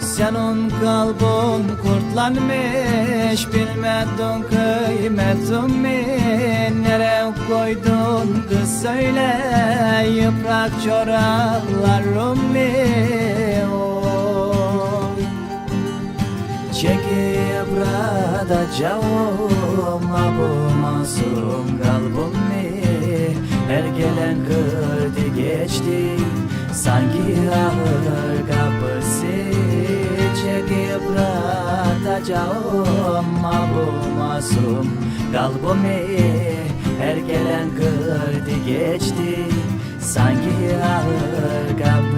Senin kalbin kurtlanmış Bilmedin kıymetimi. Nereye koydun kız söyle Yıprak çoraplarımı Çekip radacağım Abu Masum'da geçti. Sanki ağır kapısı Çekip radacağım bu masum kalbimi Her gelen kırdı geçti. Sanki ağır kapısı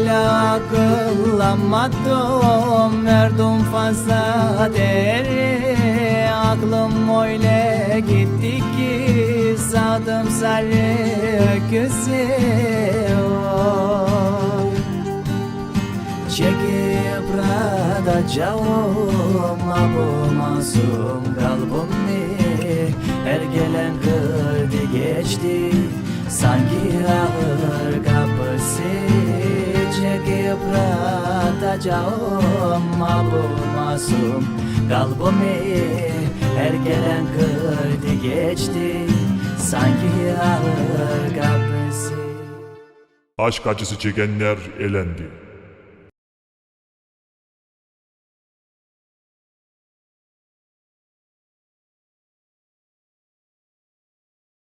Hala akıllamadım Verdim fazla değeri Aklım öyle gitti ki Sadım sarı öküzü Oy. Radacağım Bu masum kalbimi Her gelen kırdı geçti Sanki ağır kapısı Çekip radacağım Bu masum kalbimi Her gelen kırdı geçti Sanki ağır kapısı. Aşk acısı çekenler elendi.